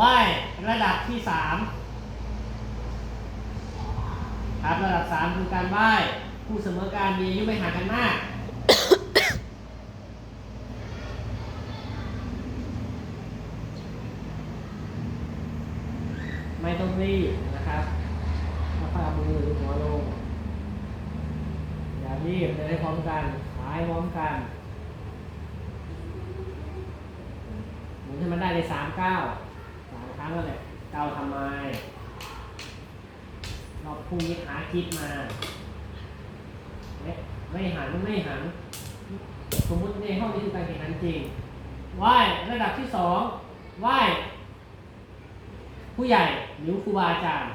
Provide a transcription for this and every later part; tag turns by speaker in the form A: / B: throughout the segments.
A: ว่ายระดับที่สามครับระดับสามคือการว่ายผู้เสมอการมีอายุไม่ห่างกันมากไม่ต้องรีบนะครับแล้วก็เอามือหรือหัวลง อย่ารีบเดินให้พร้อมกันหายพร้อมกันหมุนให้มันได้ในสามเก้า สามครั้งแล้วแหละเก่าทำไม เราพรุ่งนี้หาคิดมาเอ๊ะไม่หันไม่หัน สมมุติในห้องนี้คือการแข่งขันจริงไหว้ระดับที่สองไหว้ผู้ใหญ่หรือครูบาอาจารย์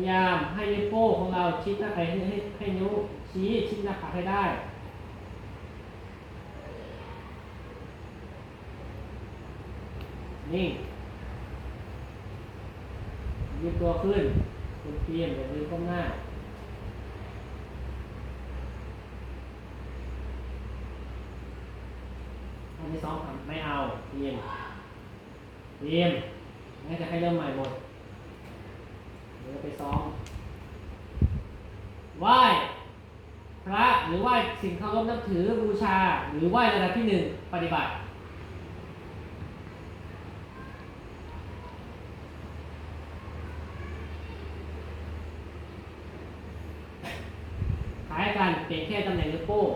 A: ยายามให้นิ้วโป้งของเราชิดหน้าให้ให้ให้นิ้วชี้ชิดหน้าผากให้ได้นิ่งยืดตัวขึ้นคุณเพียนแบบมือก้มหน้าอันที่สองทำไม่เอาเพียนเพียนงั้นจะให้เริ่มใหม่หมด ไปซ้อมไหว้พระหรือไหว้สิ่งเคารพนับถือบูชา หรือไหว้ระดับที่หนึ่งปฏิบัติ คล้ายกันเปลี่ยนแค่ตำแหน่งนิ้วโป้ง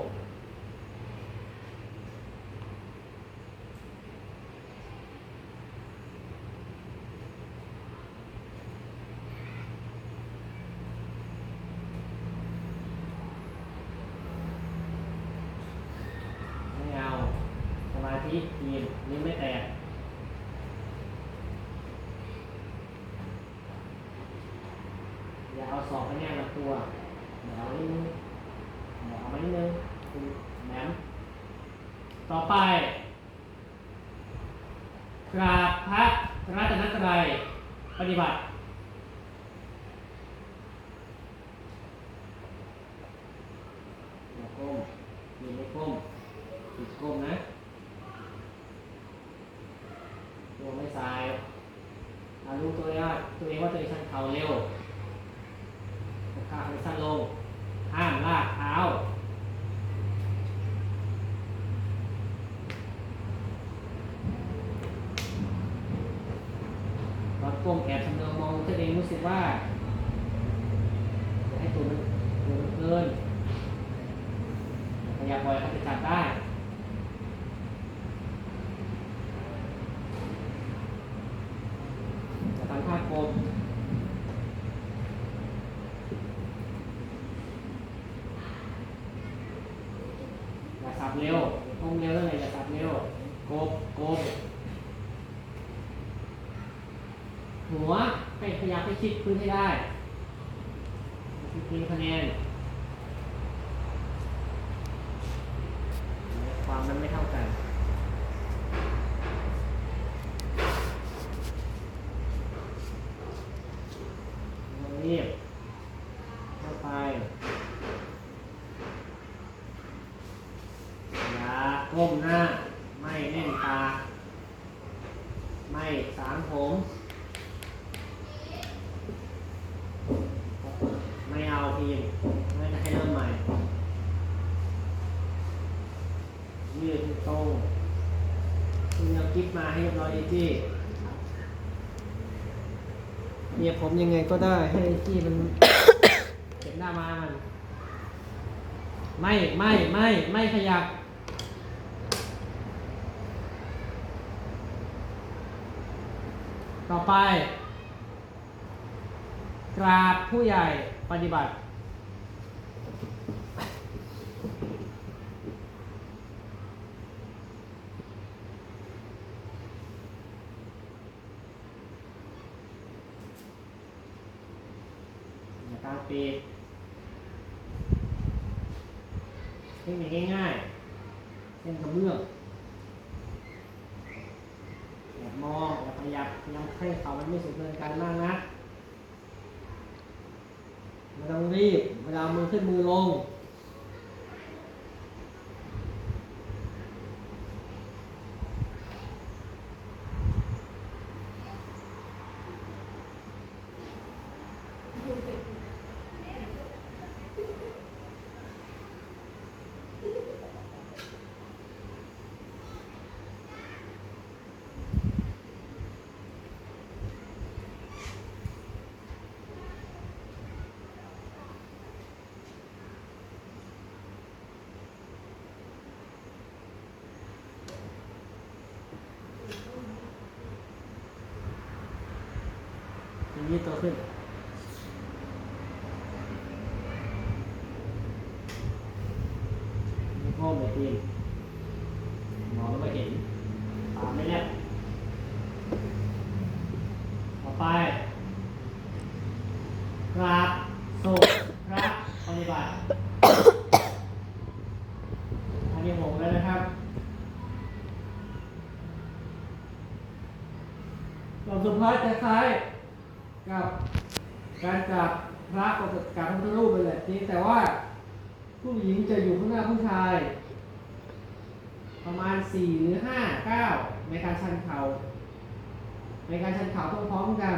A: ไม่เอา สมาธิทีมนิ้วไม่แตก อย่าเอาศอกไปแนบลำตัวเดี๋ยวเอานิดนึงเดี๋ยวเอามานิดนึงคุณแหนม ต่อไป กราบพระรัตนตรัยปฏิบัติ อย่าก้มยืนไม่ก้มติดก้มนะ ตัวไม่สายอารู้ตัวเองว่าตัวเองว่าตัวเองชันเข่าเร็วขาให้สั้นลง ห้ามลากเท้า ตอน ก้มแอบทำเลืองมองตัวเองรู้สึกว่าให้ตัวมันตัวมันเกินพยายามปล่อยให้ติดจับได้ จะทำท่ากลมอย่าสับเร็วอย่าก้มเร็วเท่าไหร่อย่าสับเร็วกบกบหัวให้พยายามให้ ไม่ได้ชิดพื้นคะแนน ความมันไม่เท่ากัน รีบเข้าไปอย่าก้มหน้า ไม่แน่นตา ไม่สามผม ไม่เอาพีมไม่จะให้เริ่มใหม่ ยืดตรงคุณเอากิ๊บมาให้เรียบร้อยดีจี้เนี่ยผมยังไงก็ได้ให้ที่มันเก็บหน้ามามัน ไม่ไม่ไม่ไม่ขยับต่อไป กราบผู้ใหญ่ปฏิบัติ กลางปีกเทคนิคง่ายๆเส้นกระเบื้องอย่ามองอย่าพยับยายามให้เขามันไม่สุดเกินกันมากนะไม่ต้องรีบ เวลามือขึ้นมือลง ยืดตัวขึ้น มีโค้งไปทีมมองแล้วไม่เห็นตามไม่แนบต่อไป กราบศพพระปฏิบัติ อันนี้ผมแล้วนะครับรอบสุดท้ายจะคล้ายกับการกราบพระกับกราบพระพุทธรูปไปแหละจริงแต่ว่า ผู้หญิงจะอยู่ข้างหน้าผู้ชาย ประมาณสี่หรือห้าเก้าในการชันเข่าในการชันเข่าต้องพร้อมกัน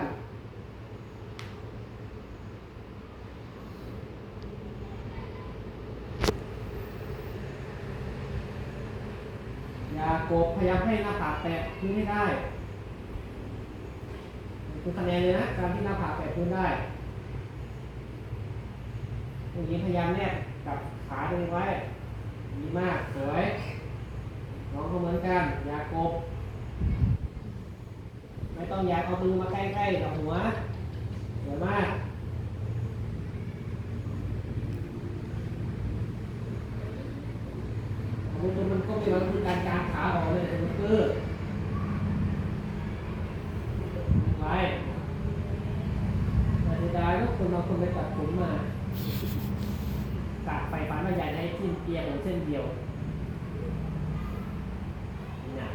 A: อย่า กบพยายามให้หน้าผากแตะพื้นให้ได้คือคะแนนเลยนะการที่หน้าผากแตะพื้นได้ผู้หญิงพยายามแนบกับขาตัวเองไว้ดีมากสวยน้องก็เหมือนกันอย่ากบ ไม่ต้องอยากเอามือมาใกล้ๆกับหัวสวยมาก มันมันก็มีบางคือการกางขาออกเลยมันคือไปแต่เสียดายก็คนเราคนไปตัดผมมาตัดไปฝันว่าอยากได้สิ้นเปียเหมือนเส้นเดียวหนัง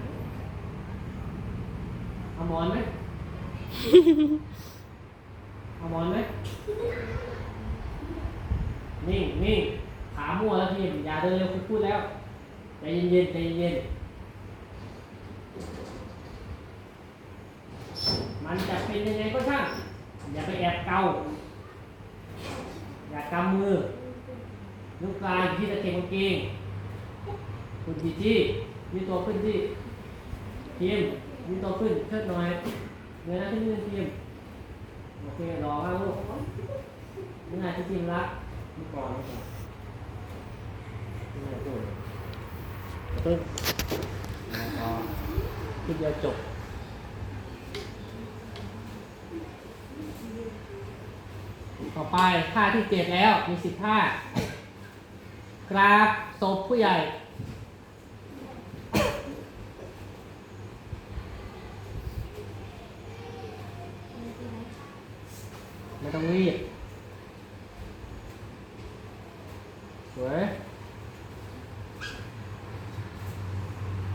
A: เอามอนไหมเอามอนไหมนิ่งนิ่งขามั่วแล้วทีมอย่าเดินเร็วคุณพูดแล้ว ใจเย็นๆใจเย็นๆมันจะเป็นยังไงก็ช่างอย่าไปแอบเกาอย่ากำมือนิ้วกลางอยู่ที่ตะเข็บกางเกงคุณจีจี้มีตัวขึ้นที่ทีมมีตัวขึ้นเชิดหน่อยเงยหน้าขึ้นนิดนึงทีมโอเครอครับลูกนี่นายที่ทีมรักมีก่อนมีก่อนนี่นายตัว ปึ๊บแล้วก็ทีเดียวจบต่อไปท่าที่เจ็ดแล้วมีสิบท่ากราบศพผู้ใหญ่ ไม่ต้องรีบสวย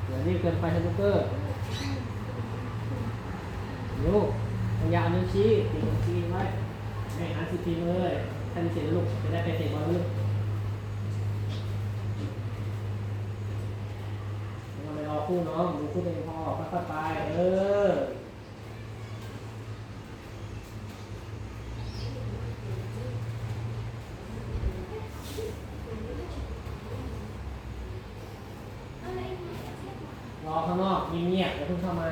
A: อย่ารีบเกินไปสนุกเกอร์ลูกพยายามนิ้วชี้ติดนิ้วชี้ไว้ให้หาสิบทีมือเลยท่านเสร็จแล้วลูกจะได้ไปเตะบอลลูก ไม่ต้องไปคู่น้องดูคู่เองพอค่อยๆไปเออ รอข้างนอกเงียบๆอย่าเพิ่งเข้ามา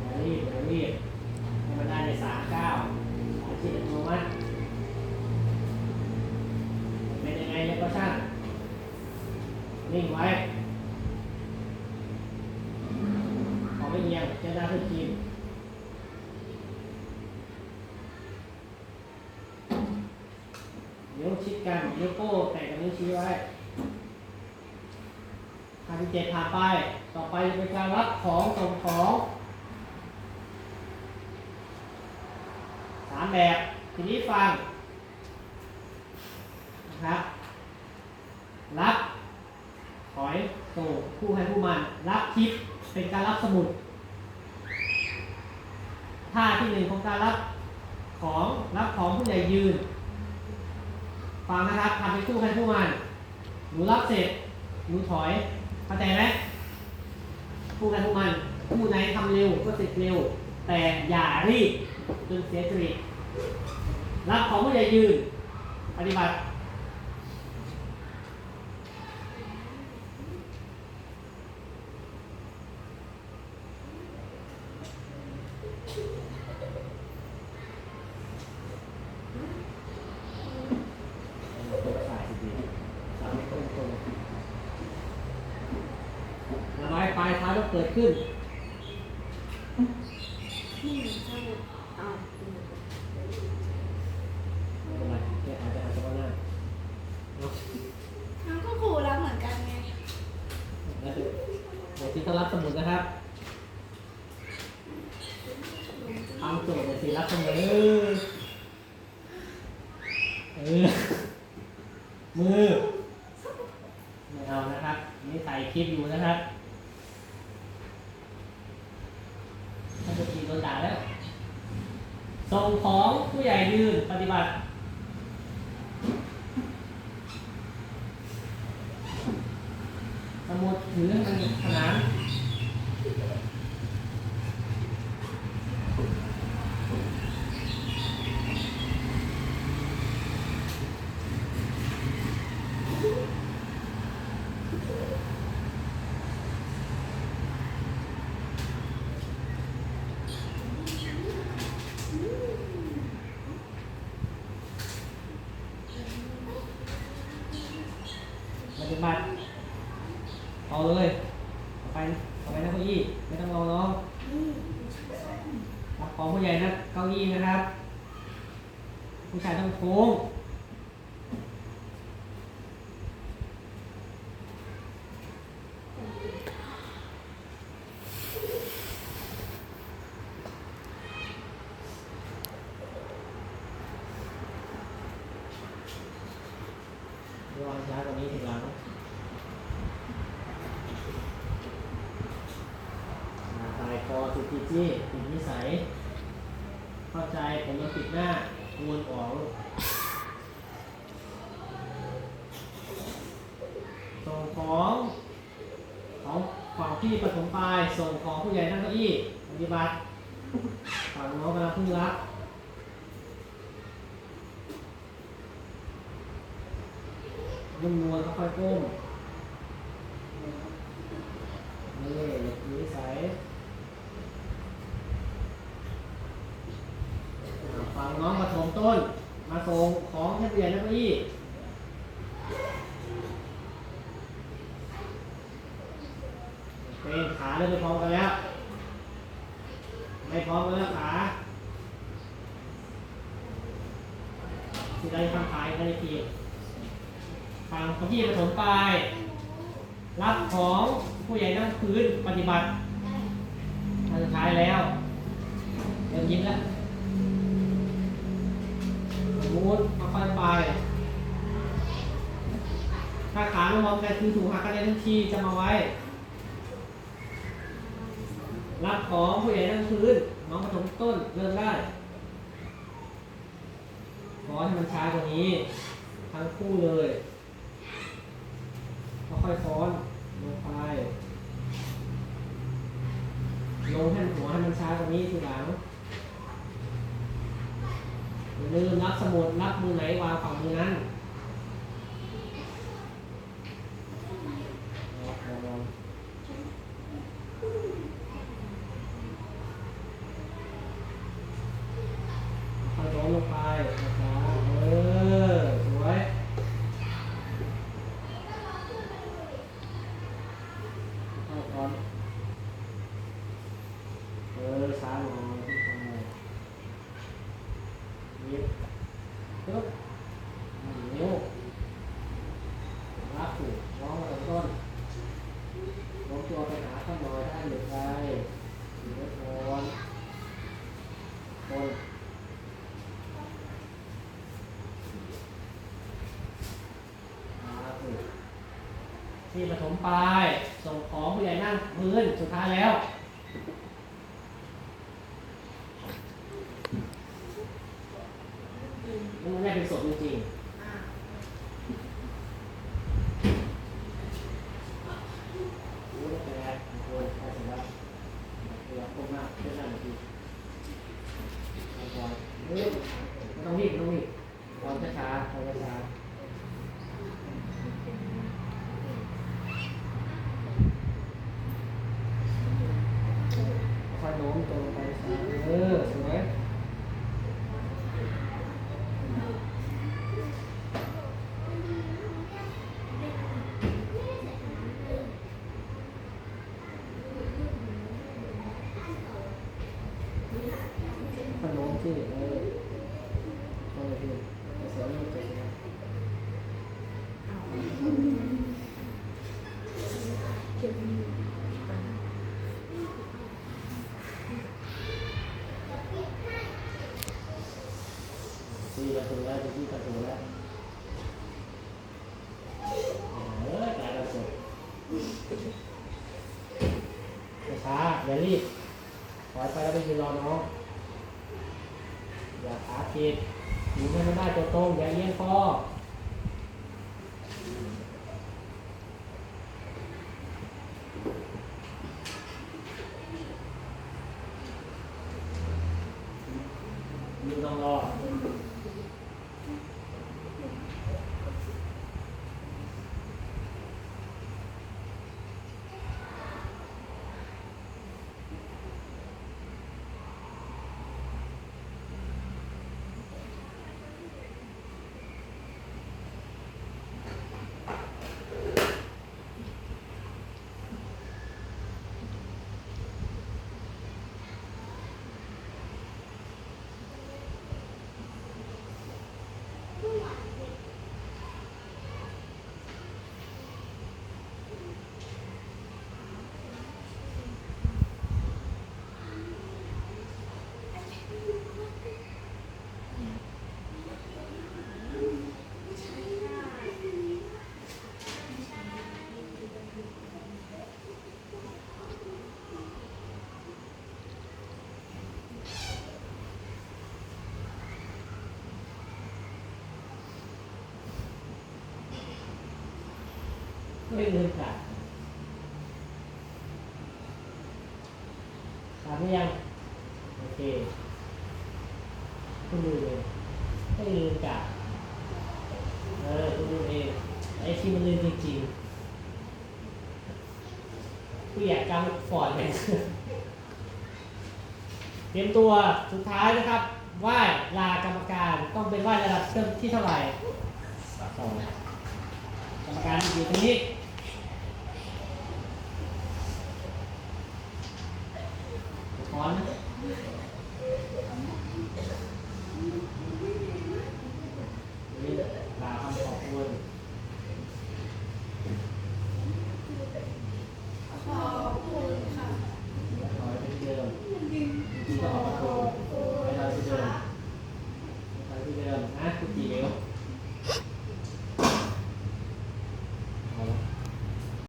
A: อย่ารีบอย่ารีบให้มันได้ในสามเก้าสามสิบอัตโนมัติเป็นยังไงเนี่ยก็ช่าง นิ่งไว้ ขอไม่เอียงเจะได้ขึ้นทีมนิ้วชิดกั นิ้วโป้งแตะกับนิ้วชี้ไว้ทางที่เจ็ดผ่านไป ต่อไปจะเป็นการรับของส่งของสามแบบ ทีนี้ฟังนะครับ รับถอยส่งผู้ให้ผู้มัน รับคลิปเป็นการรับสมุดท่าที่หนึ่งของการรับของรับของผู้ใหญ่ยืน ฟังนะครับทำเป็นคู่ให้ผู้มันหนูรับเสร็จหนูถอยเข้าใจไหมคู่ให้ผู้มันผู้ไหนทำเร็วก็เสร็จเร็ว แต่อย่ารีบจนเสียจริตรับของผู้ใหญ่ยืน ปฏิบัติตกสายสิดีสายตรงตรงระบายปลาย เท้าก็เกิดขึ้น
B: นี่ใช่อ้าว
A: อะไรแกอาจจะอาจจะว่าหน้าเนาะ
B: ทั้งก็ครูรับเหมือนกันไง
A: แล้วเดี๋ยวเดี๋ยวที่ต้องรับสมุดนะครับทำโจทย์เดี๋ยวที่รับเสมอเออมือไม่เอานะครับนี่ใส่คลิปอยู่นะครับถ้าจะทีโดนด่าแล้ว ส่งของผู้ใหญ่ยืนปฏิบัติ สมุดถือให้มันขนานปฏิบัติ เอาเลยเอาไปเอาไปนั่งเก้าอี้ ไม่ต้องรอน้องรับของผู้ใหญ่นะเก้าอี้นะครับ ผู้ชายต้องโค้งระวังช้ากว่านี้ถึงหลัง อ่าตายคอสุจิจี้ติดนิสัย เข้าใจผมมันปิดหน้าวนออกลูกส่งของของฝั่ง ไปส่งของผู้ใหญ่นั่งเก้าอี้ปฏิบัติฝั่งน้องกำลังเพิ่งรับนุ่มนวลค่อยๆก้ม นี่นิสัยอ่าฟังน้องปฐมต้น มาส่งของให้เรียนนักเรียนเป็นขาเริ่มไม่พร้อมกันแล้ว ไม่พร้อมกันแล้วขาที่ได้ทำขายกันในที ฟังของพี่ปฐมปลายรับของผู้ใหญ่นั่งพื้นปฏิบัติอันสุดท้ายแล้วเริ่มยิ้มแล้วมมุติค่อยไป ถ้าขาไม่มองกันคือถูกหักกันในทันทีจะมาไว้ รับของผู้ใหญ่นั่งพื้นน้องปฐมต้นเริ่มได้ขอให้มันช้ากว่านี้ ทั้งคู่เลย ค่อยๆฟ้อนลงไป ลงให้มันหัวให้มันช้ากว่านี้ทีหลังอย่าลืมรับสมุดรับมือไหนวางฝั่งมือนั้น ย็ปึ๊บนิ้วรับถูกน้องมาตรงต้นลงตัวไปหาข้างนอยได้หรือไกลหรือโคนโคนที่ปฐมปลายส่งของผู้ใหญ่นั่งพื้นสุดท้ายแล้ว ดอยู่ให้มันได้ตัวตรงอย่าเอียงคอยืนรอรอ ไม่ลืมกัดขามยัง โอเคคุณดูเลยไม่ลืมกัดเออคุณดูเอง ไอ้ที่มันลืมจริงๆผู้อยากกำฟอร์ดเลยเตรียมตัวสุดท้ายนะครับไหว้ลากรรมการต้องเป็นไหว้ระดับเริ่มที่เท่าไหร่สองกรรมการอยู่ตรงนี้ ถอนนะ